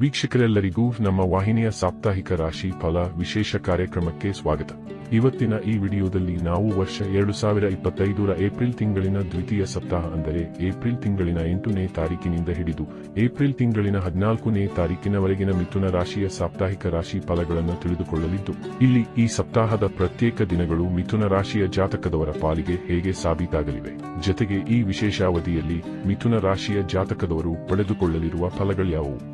ವೀಕ್ಷಕರೆಲ್ಲರಿಗೂ ನಮ್ಮ ವಾಹಿನಿಯ ಸಾಪ್ತಾಹಿಕ ರಾಶಿ ಫಲ ವಿಶೇಷ ಕಾರ್ಯಕ್ರಮಕ್ಕೆ ಸ್ವಾಗತ. ಇವತ್ತಿನ ಈ ವಿಡಿಯೋದಲ್ಲಿ ನಾವು ವರ್ಷ ಎರಡು ಸಾವಿರ ಇಪ್ಪತ್ತೈದರ ಏಪ್ರಿಲ್ ತಿಂಗಳಿನ ದ್ವಿತೀಯ ಸಪ್ತಾಹ ಅಂದರೆ ಏಪ್ರಿಲ್ ತಿಂಗಳಿನ ಎಂಟನೇ ತಾರೀಕಿನಿಂದ ಹಿಡಿದು ಏಪ್ರಿಲ್ ತಿಂಗಳಿನ ಹದಿನಾಲ್ಕನೇ ತಾರೀಕಿನವರೆಗಿನ ಮಿಥುನ ರಾಶಿಯ ಸಾಪ್ತಾಹಿಕ ರಾಶಿ ಫಲಗಳನ್ನು ತಿಳಿದುಕೊಳ್ಳಲಿದ್ದು, ಇಲ್ಲಿ ಈ ಸಪ್ತಾಹದ ಪ್ರತ್ಯೇಕ ದಿನಗಳು ಮಿಥುನ ರಾಶಿಯ ಜಾತಕದವರ ಪಾಲಿಗೆ ಹೇಗೆ ಸಾಬೀತಾಗಲಿವೆ. ಜತೆಗೆ ಈ ವಿಶೇಷಾವಧಿಯಲ್ಲಿ ಮಿಥುನ ರಾಶಿಯ ಜಾತಕದವರು ಪಡೆದುಕೊಳ್ಳಲಿರುವ ಫಲಗಳ್ಯಾವುವು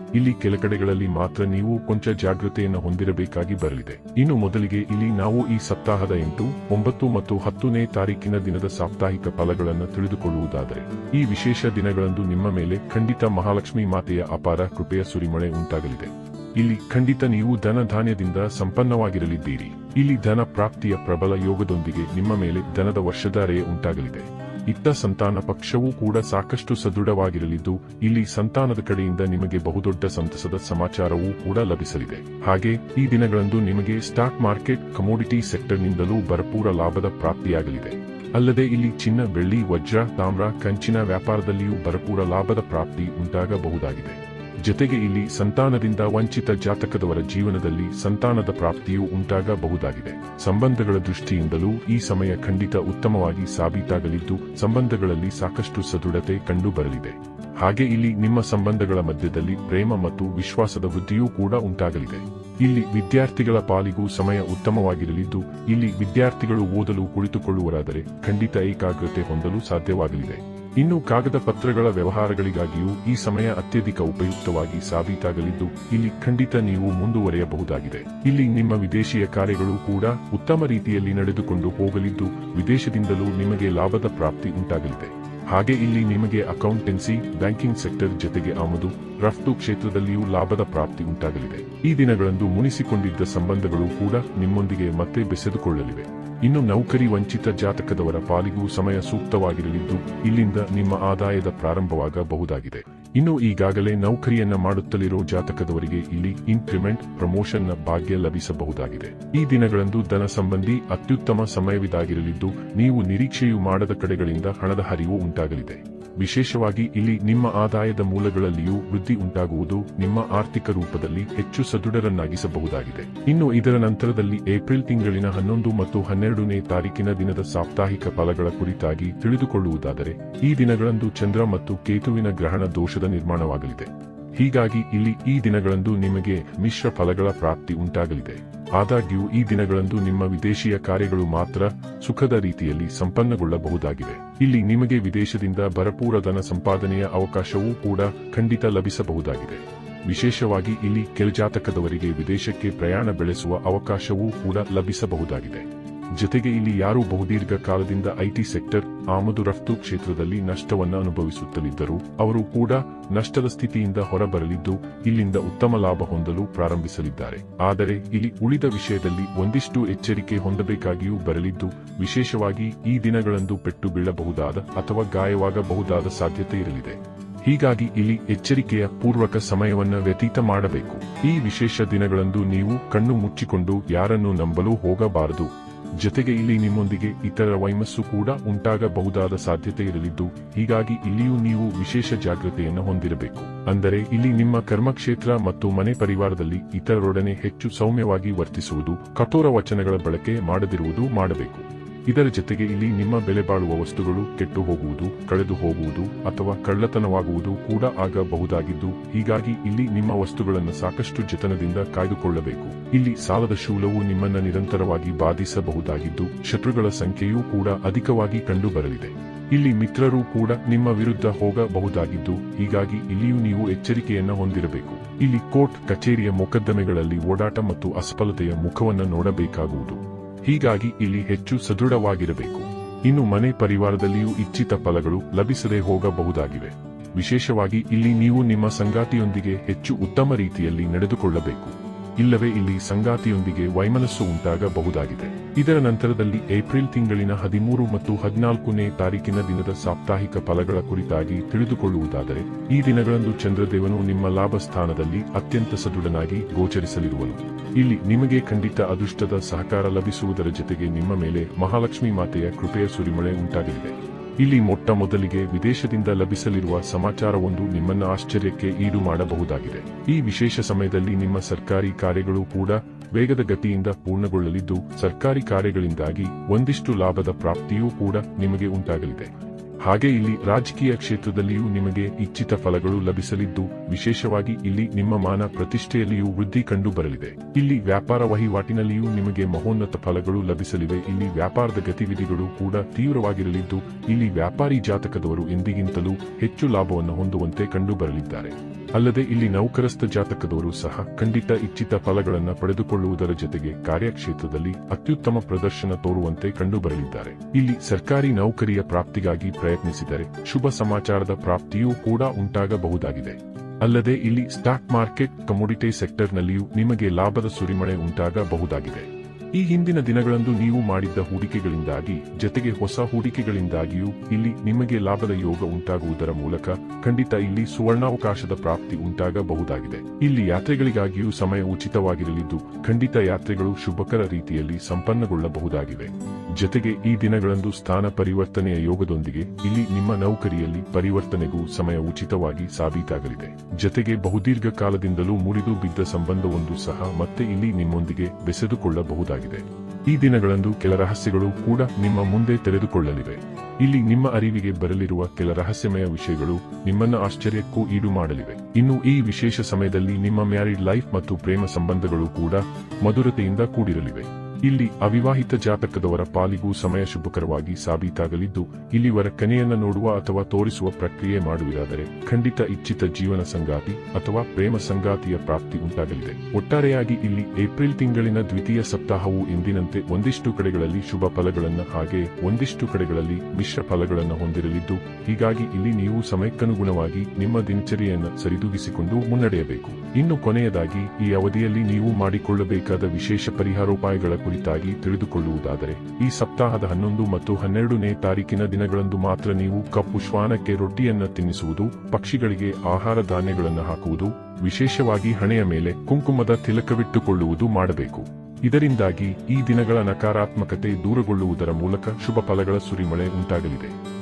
ಇಲ್ಲಿ ಕೆಲ ಕಡೆಗಳಲ್ಲಿ ಮಾತ್ರ ನೀವು ಕೊಂಚ ಜಾಗೃತೆಯನ್ನು ಹೊಂದಿರಬೇಕಾಗಿ ಬರಲಿದೆ. ಇನ್ನು ಮೊದಲಿಗೆ ಇಲ್ಲಿ ನಾವು ಈ ಸಪ್ತಾಹದ ಎಂಟು, ಒಂಬತ್ತು ಮತ್ತು ಹತ್ತನೇ ತಾರೀಕಿನ ದಿನದ ಸಾಪ್ತಾಹಿಕ ಫಲಗಳನ್ನು ತಿಳಿದುಕೊಳ್ಳುವುದಾದರೆ, ಈ ವಿಶೇಷ ದಿನಗಳಂದು ನಿಮ್ಮ ಮೇಲೆ ಖಂಡಿತ ಮಹಾಲಕ್ಷ್ಮಿ ಮಾತೆಯ ಅಪಾರ ಕೃಪೆಯ ಸುರಿಮಳೆ ಉಂಟಾಗಲಿದೆ. ಇಲ್ಲಿ ಖಂಡಿತ ನೀವು ಧನ ಧಾನ್ಯದಿಂದ ಸಂಪನ್ನವಾಗಿರಲಿದ್ದೀರಿ. ಇಲ್ಲಿ ಧನ ಪ್ರಾಪ್ತಿಯ ಪ್ರಬಲ ಯೋಗದೊಂದಿಗೆ ನಿಮ್ಮ ಮೇಲೆ ಧನದ ವರ್ಷಧಾರೆಯೇ ಉಂಟಾಗಲಿದೆ. ಇತ್ತ ಸಂತಾನ ಪಕ್ಷವೂ ಕೂಡ ಸಾಕಷ್ಟು ಸದೃಢವಾಗಿರಲಿದ್ದು, ಇಲ್ಲಿ ಸಂತಾನದ ಕಡೆಯಿಂದ ನಿಮಗೆ ಬಹುದೊಡ್ಡ ಸಂತಸದ ಸಮಾಚಾರವೂ ಕೂಡ ಲಭಿಸಲಿದೆ. ಹಾಗೆ, ಈ ದಿನಗಳಂದು ನಿಮಗೆ ಸ್ಟಾಕ್ ಮಾರ್ಕೆಟ್, ಕಮೋಡಿಟಿ ಸೆಕ್ಟರ್ನಿಂದಲೂ ಭರಪೂರ ಲಾಭದ ಪ್ರಾಪ್ತಿಯಾಗಲಿದೆ. ಅಲ್ಲದೆ ಇಲ್ಲಿ ಚಿನ್ನ, ಬೆಳ್ಳಿ, ವಜ್ರ, ತಾಮ್ರ, ಕಂಚಿನ ವ್ಯಾಪಾರದಲ್ಲಿಯೂ ಭರಪೂರ ಲಾಭದ ಪ್ರಾಪ್ತಿ ಉಂಟಾಗಬಹುದಾಗಿದೆ. ಜೊತೆಗೆ ಇಲ್ಲಿ ಸಂತಾನದಿಂದ ವಂಚಿತ ಜಾತಕದವರ ಜೀವನದಲ್ಲಿ ಸಂತಾನದ ಪ್ರಾಪ್ತಿಯೂ ಉಂಟಾಗಬಹುದಾಗಿದೆ. ಸಂಬಂಧಗಳ ದೃಷ್ಟಿಯಿಂದಲೂ ಈ ಸಮಯ ಖಂಡಿತ ಉತ್ತಮವಾಗಿ ಸಾಬೀತಾಗಲಿದ್ದು, ಸಂಬಂಧಗಳಲ್ಲಿ ಸಾಕಷ್ಟು ಸದೃಢತೆ ಕಂಡುಬರಲಿದೆ. ಹಾಗೆ ಇಲ್ಲಿ ನಿಮ್ಮ ಸಂಬಂಧಗಳ ಮಧ್ಯದಲ್ಲಿ ಪ್ರೇಮ ಮತ್ತು ವಿಶ್ವಾಸದ ವೃದ್ಧಿಯೂ ಕೂಡ ಉಂಟಾಗಲಿದೆ. ಇಲ್ಲಿ ವಿದ್ಯಾರ್ಥಿಗಳ ಪಾಲಿಗೂ ಸಮಯ ಉತ್ತಮವಾಗಿರಲಿದ್ದು, ಇಲ್ಲಿ ವಿದ್ಯಾರ್ಥಿಗಳು ಓದಲು ಕುಳಿತುಕೊಳ್ಳುವರಾದರೆ ಖಂಡಿತ ಏಕಾಗ್ರತೆ ಹೊಂದಲು ಸಾಧ್ಯವಾಗಲಿದೆ. ಇನ್ನು ಕಾಗದ ಪತ್ರಗಳ ವ್ಯವಹಾರಗಳಿಗಾಗಿಯೂ ಈ ಸಮಯ ಅತ್ಯಧಿಕ ಉಪಯುಕ್ತವಾಗಿ ಸಾಬೀತಾಗಲಿದ್ದು, ಇಲ್ಲಿ ಖಂಡಿತ ನೀವು ಮುಂದುವರೆಯಬಹುದಾಗಿದೆ. ಇಲ್ಲಿ ನಿಮ್ಮ ವಿದೇಶಿಯ ಕಾರ್ಯಗಳು ಕೂಡ ಉತ್ತಮ ರೀತಿಯಲ್ಲಿ ನಡೆದುಕೊಂಡು ಹೋಗಲಿದ್ದು, ವಿದೇಶದಿಂದಲೂ ನಿಮಗೆ ಲಾಭದ ಪ್ರಾಪ್ತಿ ಉಂಟಾಗಲಿದೆ. ಹಾಗೆ ಇಲ್ಲಿ ನಿಮಗೆ ಅಕೌಂಟೆನ್ಸಿ, ಬ್ಯಾಂಕಿಂಗ್ ಸೆಕ್ಟರ್ ಜೊತೆಗೆ ಆಮದು, ರಫ್ತು ಕ್ಷೇತ್ರದಲ್ಲಿಯೂ ಲಾಭದ ಪ್ರಾಪ್ತಿ ಉಂಟಾಗಲಿದೆ. ಈ ದಿನಗಳಂದು ಮುನಿಸಿಕೊಂಡಿದ್ದ ಸಂಬಂಧಗಳು ಕೂಡ ನಿಮ್ಮೊಂದಿಗೆ ಮತ್ತೆ ಬೆಸೆದುಕೊಳ್ಳಲಿವೆ. ಇನ್ನು ನೌಕರಿ ವಂಚಿತ ಜಾತಕದವರ ಪಾಲಿಗೂ ಸಮಯ ಸೂಕ್ತವಾಗಿರಲಿದ್ದು ಇಲ್ಲಿಂದ ನಿಮ್ಮ ಆದಾಯದ ಪ್ರಾರಂಭವಾಗಬಹುದಾಗಿದೆ. ಇನ್ನು ಈಗಾಗಲೇ ನೌಕರಿಯನ್ನ ಮಾಡುತ್ತಲಿರೋ ಜಾತಕದವರಿಗೆ ಇಲ್ಲಿ ಇನ್ಕ್ರಿಮೆಂಟ್ ಪ್ರಮೋಷನ್ನ ಭಾಗ್ಯ ಲಭಿಸಬಹುದಾಗಿದೆ. ಈ ದಿನಗಳಂದು ಧನ ಸಂಬಂಧಿ ಅತ್ಯುತ್ತಮ ಸಮಯವಿದಾಗಿರಲಿದ್ದು, ನೀವು ನಿರೀಕ್ಷೆಯು ಮಾಡದ ಕಡೆಗಳಿಂದ ಹಣದ ಹರಿವು ಉಂಟಾಗಲಿದೆ. ವಿಶೇಷವಾಗಿ ಇಲ್ಲಿ ನಿಮ್ಮ ಆದಾಯದ ಮೂಲಗಳಲ್ಲಿಯೂ ವೃದ್ಧಿ ಉಂಟಾಗುವುದು ನಿಮ್ಮ ಆರ್ಥಿಕ ರೂಪದಲ್ಲಿ ಹೆಚ್ಚು ಸದೃಢರನ್ನಾಗಿಸಬಹುದಾಗಿದೆ. ಇನ್ನು ಇದರ ನಂತರದಲ್ಲಿ ಏಪ್ರಿಲ್ ತಿಂಗಳಿನ ಹನ್ನೊಂದು ಮತ್ತು ಹನ್ನೆರಡನೇ ತಾರೀಕಿನ ದಿನದ ಸಾಪ್ತಾಹಿಕ ಫಲಗಳ ಕುರಿತಾಗಿ ತಿಳಿದುಕೊಳ್ಳುವುದಾದರೆ, ಈ ದಿನಗಳಂದು ಚಂದ್ರ ಮತ್ತು ಕೇತುವಿನ ಗ್ರಹಣ ದೋಷದ ನಿರ್ಮಾಣವಾಗಲಿದೆ. ಹೀಗಾಗಿ ಇಲ್ಲಿ ಈ ದಿನಗಳಂದು ನಿಮಗೆ ಮಿಶ್ರ ಫಲಗಳ ಪ್ರಾಪ್ತಿ ಉಂಟಾಗಲಿದೆ. ಆದಾಗ್ಯೂ ಈ ದಿನಗಳಂದು ನಿಮ್ಮ ವಿದೇಶಿಯ ಕಾರ್ಯಗಳು ಮಾತ್ರ ಸುಖದ ರೀತಿಯಲ್ಲಿ ಸಂಪನ್ನಗೊಳ್ಳಬಹುದಾಗಿವೆ. ಇಲ್ಲಿ ನಿಮಗೆ ವಿದೇಶದಿಂದ ಭರಪೂರ ಧನ ಸಂಪಾದನೆಯ ಅವಕಾಶವೂ ಕೂಡ ಖಂಡಿತ ಲಭಿಸಬಹುದಾಗಿದೆ. ವಿಶೇಷವಾಗಿ ಇಲ್ಲಿ ಕೆಲಜಾತಕದವರಿಗೆ ವಿದೇಶಕ್ಕೆ ಪ್ರಯಾಣ ಬೆಳೆಸುವ ಅವಕಾಶವೂ ಕೂಡ ಲಭಿಸಬಹುದಾಗಿದೆ. ಜೊತೆಗೆ ಇಲ್ಲಿ ಯಾರು ಬಹುದೀರ್ಘ ಕಾಲದಿಂದ ಐಟಿ ಸೆಕ್ಟರ್, ಆಮದು ರಫ್ತು ಕ್ಷೇತ್ರದಲ್ಲಿ ನಷ್ಟವನ್ನು ಅನುಭವಿಸುತ್ತಲಿದ್ದರು, ಅವರು ಕೂಡ ನಷ್ಟದ ಸ್ಥಿತಿಯಿಂದ ಹೊರಬರಲಿದ್ದು, ಇಲ್ಲಿಂದ ಉತ್ತಮ ಲಾಭ ಹೊಂದಲು ಪ್ರಾರಂಭಿಸಲಿದ್ದಾರೆ. ಆದರೆ ಇಲ್ಲಿ ಉಳಿದ ವಿಷಯದಲ್ಲಿ ಒಂದಿಷ್ಟು ಎಚ್ಚರಿಕೆ ಹೊಂದಬೇಕಾಗಿಯೂ ಬರಲಿದ್ದು, ವಿಶೇಷವಾಗಿ ಈ ದಿನಗಳಂದು ಪೆಟ್ಟು ಬೀಳಬಹುದಾದ ಅಥವಾ ಗಾಯವಾಗಬಹುದಾದ ಸಾಧ್ಯತೆ ಇರಲಿದೆ. ಹೀಗಾಗಿ ಇಲ್ಲಿ ಎಚ್ಚರಿಕೆಯ ಪೂರ್ವಕ ಸಮಯವನ್ನು ವ್ಯತೀತ ಮಾಡಬೇಕು. ಈ ವಿಶೇಷ ದಿನಗಳಂದು ನೀವು ಕಣ್ಣು ಮುಚ್ಚಿಕೊಂಡು ಯಾರನ್ನು ನಂಬಲು ಹೋಗಬಾರದು. ಜೊತೆಗೆ ಇಲ್ಲಿ ನಿಮ್ಮೊಂದಿಗೆ ಇತರ ವೈಮಸ್ಸು ಕೂಡ ಉಂಟಾಗಬಹುದಾದ ಸಾಧ್ಯತೆ ಇರಲಿದ್ದು, ಹೀಗಾಗಿ ಇಲ್ಲಿಯೂ ನೀವು ವಿಶೇಷ ಜಾಗೃತೆಯನ್ನು ಹೊಂದಿರಬೇಕು. ಅಂದರೆ ಇಲ್ಲಿ ನಿಮ್ಮ ಕರ್ಮಕ್ಷೇತ್ರ ಮತ್ತು ಮನೆ ಪರಿವಾರದಲ್ಲಿ ಇತರರೊಡನೆ ಹೆಚ್ಚು ಸೌಮ್ಯವಾಗಿ ವರ್ತಿಸುವುದು, ಕಠೋರ ವಚನಗಳ ಬಳಕೆ ಮಾಡದಿರುವುದು ಮಾಡಬೇಕು. ಇದರ ಜೊತೆಗೆ ಇಲ್ಲಿ ನಿಮ್ಮ ಬೆಲೆ ಬಾಳುವ ವಸ್ತುಗಳು ಕೆಟ್ಟು ಹೋಗುವುದು, ಕಳೆದು ಹೋಗುವುದು ಅಥವಾ ಕಳ್ಳತನವಾಗುವುದು ಕೂಡ ಆಗಬಹುದಾಗಿದ್ದು, ಹೀಗಾಗಿ ಇಲ್ಲಿ ನಿಮ್ಮ ವಸ್ತುಗಳನ್ನು ಸಾಕಷ್ಟು ಜತನದಿಂದ ಕಾಯ್ದುಕೊಳ್ಳಬೇಕು. ಇಲ್ಲಿ ಸಾಲದ ಶೂಲವು ನಿಮ್ಮನ್ನ ನಿರಂತರವಾಗಿ ಬಾಧಿಸಬಹುದಾಗಿದ್ದು, ಶತ್ರುಗಳ ಸಂಖ್ಯೆಯೂ ಕೂಡ ಅಧಿಕವಾಗಿ ಕಂಡುಬರಲಿದೆ. ಇಲ್ಲಿ ಮಿತ್ರರು ಕೂಡ ನಿಮ್ಮ ವಿರುದ್ಧ ಹೋಗಬಹುದಾಗಿದ್ದು, ಹೀಗಾಗಿ ಇಲ್ಲಿಯೂ ನೀವು ಎಚ್ಚರಿಕೆಯನ್ನು ಹೊಂದಿರಬೇಕು. ಇಲ್ಲಿ ಕೋರ್ಟ್, ಕಚೇರಿಯ ಮೊಕದ್ದಮೆಗಳಲ್ಲಿ ಓಡಾಟ ಮತ್ತು ಅಸಫಲತೆಯ ಮುಖವನ್ನು ನೋಡಬೇಕಾಗುವುದು. ಹೀಗಾಗಿ ಇಲ್ಲಿ ಹೆಚ್ಚು ಸದೃಢವಾಗಿರಬೇಕು. ಇನ್ನು ಮನೆ ಪರಿವಾರದಲ್ಲಿಯೂ ಇಚ್ಛಿತ ಫಲಗಳು ಲಭಿಸದೆ ಹೋಗಬಹುದಾಗಿವೆ. ವಿಶೇಷವಾಗಿ ಇಲ್ಲಿ ನೀವು ನಿಮ್ಮ ಸಂಗಾತಿಯೊಂದಿಗೆ ಹೆಚ್ಚು ಉತ್ತಮ ರೀತಿಯಲ್ಲಿ ನಡೆದುಕೊಳ್ಳಬೇಕು. ಇಲ್ಲವೇ ಇಲ್ಲಿ ಸಂಗಾತಿಯೊಂದಿಗೆ ವೈಮನಸ್ಸು ಉಂಟಾಗಬಹುದಾಗಿದೆ. ಇದರ ನಂತರದಲ್ಲಿ ಏಪ್ರಿಲ್ ತಿಂಗಳಿನ ಹದಿಮೂರು ಮತ್ತು ಹದಿನಾಲ್ಕನೇ ತಾರೀಕಿನ ದಿನದ ಸಾಪ್ತಾಹಿಕ ಫಲಗಳ ಕುರಿತಾಗಿ ತಿಳಿದುಕೊಳ್ಳುವುದಾದರೆ, ಈ ದಿನಗಳಂದು ಚಂದ್ರದೇವನು ನಿಮ್ಮ ಲಾಭ ಸ್ಥಾನದಲ್ಲಿ ಅತ್ಯಂತ ಸದೃಢನಾಗಿ ಗೋಚರಿಸಲಿರುವನು. ಇಲ್ಲಿ ನಿಮಗೆ ಖಂಡಿತ ಅದೃಷ್ಟದ ಸಹಕಾರ ಲಭಿಸುವುದರ ಜೊತೆಗೆ ನಿಮ್ಮ ಮೇಲೆ ಮಹಾಲಕ್ಷ್ಮಿ ಮಾತೆಯ ಕೃಪೆಯ ಸುರಿಮಳೆ ಉಂಟಾಗಲಿದೆ. ಇಲ್ಲಿ ಮೊಟ್ಟ ಮೊದಲಿಗೆ ವಿದೇಶದಿಂದ ಲಭಿಸಲಿರುವ ಸಮಾಚಾರವೊಂದು ನಿಮ್ಮನ್ನ ಆಶ್ಚರ್ಯಕ್ಕೆ ಈಡು ಮಾಡಬಹುದಾಗಿದೆ. ಈ ವಿಶೇಷ ಸಮಯದಲ್ಲಿ ನಿಮ್ಮ ಸರ್ಕಾರಿ ಕಾರ್ಯಗಳು ಕೂಡ ವೇಗದ ಗತಿಯಿಂದ ಪೂರ್ಣಗೊಳ್ಳಲಿದ್ದು, ಸರ್ಕಾರಿ ಕಾರ್ಯಗಳಿಂದಾಗಿ ಒಂದಿಷ್ಟು ಲಾಭದ ಪ್ರಾಪ್ತಿಯೂ ಕೂಡ ನಿಮಗೆ ಉಂಟಾಗಲಿದೆ. ಹಾಗೆ ಇಲ್ಲಿ ರಾಜಕೀಯ ಕ್ಷೇತ್ರದಲ್ಲಿಯೂ ನಿಮಗೆ ಇಚ್ಛಿತ ಫಲಗಳು ಲಭಿಸಲಿದ್ದು, ವಿಶೇಷವಾಗಿ ಇಲ್ಲಿ ನಿಮ್ಮ ಮಾನ ಪ್ರತಿಷ್ಠೆಯಲ್ಲಿಯೂ ವೃದ್ಧಿ ಕಂಡು ಬರಲಿದೆ ಇಲ್ಲಿ ವ್ಯಾಪಾರ ವಹಿವಾಟಿನಲ್ಲಿಯೂ ನಿಮಗೆ ಮಹೋನ್ನತ ಫಲಗಳು ಲಭಿಸಲಿವೆ. ಇಲ್ಲಿ ವ್ಯಾಪಾರದ ಗತಿವಿಧಿಗಳು ಕೂಡ ತೀವ್ರವಾಗಿರಲಿದ್ದು, ಇಲ್ಲಿ ವ್ಯಾಪಾರಿ ಜಾತಕದವರು ಎಂದಿಗಿಂತಲೂ ಹೆಚ್ಚು ಲಾಭವನ್ನು ಹೊಂದುವಂತೆ ಕಂಡು ಬರಲಿದ್ದಾರೆ ಅಲ್ಲದೆ ಇಲ್ಲಿ ನೌಕರಸ್ಥ ಜಾತಕದವರು ಸಹ ಖಂಡಿತ ಇಚ್ಛಿತ ಫಲಗಳನ್ನು ಪಡೆದುಕೊಳ್ಳುವುದರ ಜೊತೆಗೆ ಕಾರ್ಯಕ್ಷೇತ್ರದಲ್ಲಿ ಅತ್ಯುತ್ತಮ ಪ್ರದರ್ಶನ ತೋರುವಂತೆ ಕಂಡುಬರಲಿದ್ದಾರೆ. ಇಲ್ಲಿ ಸರ್ಕಾರಿ ನೌಕರಿಯ ಪ್ರಾಪ್ತಿಗಾಗಿ ಪ್ರಯತ್ನಿಸಿದರೆ ಶುಭ ಸಮಾಚಾರದ ಪ್ರಾಪ್ತಿಯೂ ಕೂಡ ಉಂಟಾಗಬಹುದಾಗಿದೆ. ಅಲ್ಲದೆ ಇಲ್ಲಿ ಸ್ಟಾಕ್ ಮಾರ್ಕೆಟ್, ಕಮೋಡಿಟಿ ಸೆಕ್ಟರ್ನಲ್ಲಿಯೂ ನಿಮಗೆ ಲಾಭದ ಸುರಿಮಳೆ ಉಂಟಾಗಬಹುದಾಗಿದೆ. ಈ ಹಿಂದಿನ ದಿನಗಳಂದು ನೀವು ಮಾಡಿದ್ದ ಹೂಡಿಕೆಗಳಿಂದಾಗಿ, ಜತೆಗೆ ಹೊಸ ಹೂಡಿಕೆಗಳಿಂದಾಗಿಯೂ ಇಲ್ಲಿ ನಿಮಗೆ ಲಾಭದ ಯೋಗ ಉಂಟಾಗುವುದರ ಮೂಲಕ ಖಂಡಿತ ಇಲ್ಲಿ ಸುವರ್ಣಾವಕಾಶದ ಪ್ರಾಪ್ತಿ ಉಂಟಾಗಬಹುದಾಗಿದೆ. ಇಲ್ಲಿ ಯಾತ್ರೆಗಳಿಗಾಗಿಯೂ ಸಮಯ ಉಚಿತವಾಗಿರಲಿದ್ದು, ಖಂಡಿತ ಯಾತ್ರೆಗಳು ಶುಭಕರ ರೀತಿಯಲ್ಲಿ ಸಂಪನ್ನಗೊಳ್ಳಬಹುದಾಗಿವೆ. ಜೊತೆಗೆ ಈ ದಿನಗಳಂದು ಸ್ಥಾನ ಪರಿವರ್ತನೆಯ ಯೋಗದೊಂದಿಗೆ ಇಲ್ಲಿ ನಿಮ್ಮ ನೌಕರಿಯಲ್ಲಿ ಪರಿವರ್ತನೆಗೂ ಸಮಯ ಉಚಿತವಾಗಿ ಸಾಬೀತಾಗಲಿದೆ. ಜತೆಗೆ ಬಹುದೀರ್ಘ ಕಾಲದಿಂದಲೂ ಮುರಿದು ಬಿದ್ದ ಸಂಬಂಧವೊಂದು ಸಹ ಮತ್ತೆ ಇಲ್ಲಿ ನಿಮ್ಮೊಂದಿಗೆ ಬೆಸೆದುಕೊಳ್ಳಬಹುದಾಗಿದೆ. ಈ ದಿನಗಳಂದು ಕೆಲ ರಹಸ್ಯಗಳು ಕೂಡ ನಿಮ್ಮ ಮುಂದೆ ತೆರೆದುಕೊಳ್ಳಲಿವೆ. ಇಲ್ಲಿ ನಿಮ್ಮ ಅರಿವಿಗೆ ಬರಲಿರುವ ಕೆಲ ರಹಸ್ಯಮಯ ವಿಷಯಗಳು ನಿಮ್ಮನ್ನ ಆಶ್ಚರ್ಯಕ್ಕೂ ಈಡು ಮಾಡಲಿವೆ. ಇನ್ನು ಈ ವಿಶೇಷ ಸಮಯದಲ್ಲಿ ನಿಮ್ಮ ಮ್ಯಾರಿಡ್ ಲೈಫ್ ಮತ್ತು ಪ್ರೇಮ ಸಂಬಂಧಗಳು ಕೂಡ ಮಧುರತೆಯಿಂದ ಕೂಡಿರಲಿವೆ. ಇಲ್ಲಿ ಅವಿವಾಹಿತ ಜಾತಕದವರ ಪಾಲಿಗೂ ಸಮಯ ಶುಭಕರವಾಗಿ ಸಾಬೀತಾಗಲಿದ್ದು, ಇಲ್ಲಿವರ ಕನೆಯನ್ನ ನೋಡುವ ಅಥವಾ ತೋರಿಸುವ ಪ್ರಕ್ರಿಯೆ ಮಾಡುವುದಾದರೆ, ಖಂಡಿತ ಇಚ್ಛಿತ ಜೀವನ ಸಂಗಾತಿ ಅಥವಾ ಪ್ರೇಮ ಸಂಗಾತಿಯ ಪ್ರಾಪ್ತಿ ಉಂಟಾಗಲಿದೆ. ಒಟ್ಟಾರೆಯಾಗಿ ಇಲ್ಲಿ ಏಪ್ರಿಲ್ ತಿಂಗಳಿನ ದ್ವಿತೀಯ ಸಪ್ತಾಹವು ಎಂದಿನಂತೆ ಒಂದಿಷ್ಟು ಕಡೆಗಳಲ್ಲಿ ಶುಭ ಫಲಗಳನ್ನು ಹಾಗೆ ಒಂದಿಷ್ಟು ಕಡೆಗಳಲ್ಲಿ ಮಿಶ್ರ ಫಲಗಳನ್ನು ಹೊಂದಿರಲಿದ್ದು, ಹೀಗಾಗಿ ಇಲ್ಲಿ ನೀವು ಸಮಯಕ್ಕನುಗುಣವಾಗಿ ನಿಮ್ಮ ದಿನಚರಿಯನ್ನು ಸರಿದೂಗಿಸಿಕೊಂಡು ಮುನ್ನಡೆಯಬೇಕು. ಇನ್ನು ಕೊನೆಯದಾಗಿ, ಈ ಅವಧಿಯಲ್ಲಿ ನೀವು ಮಾಡಿಕೊಳ್ಳಬೇಕಾದ ವಿಶೇಷ ಪರಿಹಾರೋಪಾಯಗಳ ಕುರಿತಾಗಿ ತಿಳಿದುಕೊಳ್ಳುವುದಾದರೆ, ಈ ಸಪ್ತಾಹದ ಹನ್ನೊಂದು ಮತ್ತು ಹನ್ನೆರಡನೇ ತಾರೀಕಿನ ದಿನಗಳಂದು ಮಾತ್ರ ನೀವು ಕಪ್ಪು ಶ್ವಾನಕ್ಕೆ ರೊಟ್ಟಿಯನ್ನು ತಿನ್ನಿಸುವುದು, ಪಕ್ಷಿಗಳಿಗೆ ಆಹಾರ ಧಾನ್ಯಗಳನ್ನು ಹಾಕುವುದು, ವಿಶೇಷವಾಗಿ ಹಣೆಯ ಮೇಲೆ ಕುಂಕುಮದ ತಿಲಕವಿಟ್ಟುಕೊಳ್ಳುವುದು ಮಾಡಬೇಕು. ಇದರಿಂದಾಗಿ ಈ ದಿನಗಳ ನಕಾರಾತ್ಮಕತೆ ದೂರಗೊಳ್ಳುವುದರ ಮೂಲಕ ಶುಭ ಫಲಗಳ ಸುರಿಮಳೆ ಉಂಟಾಗಲಿದೆ.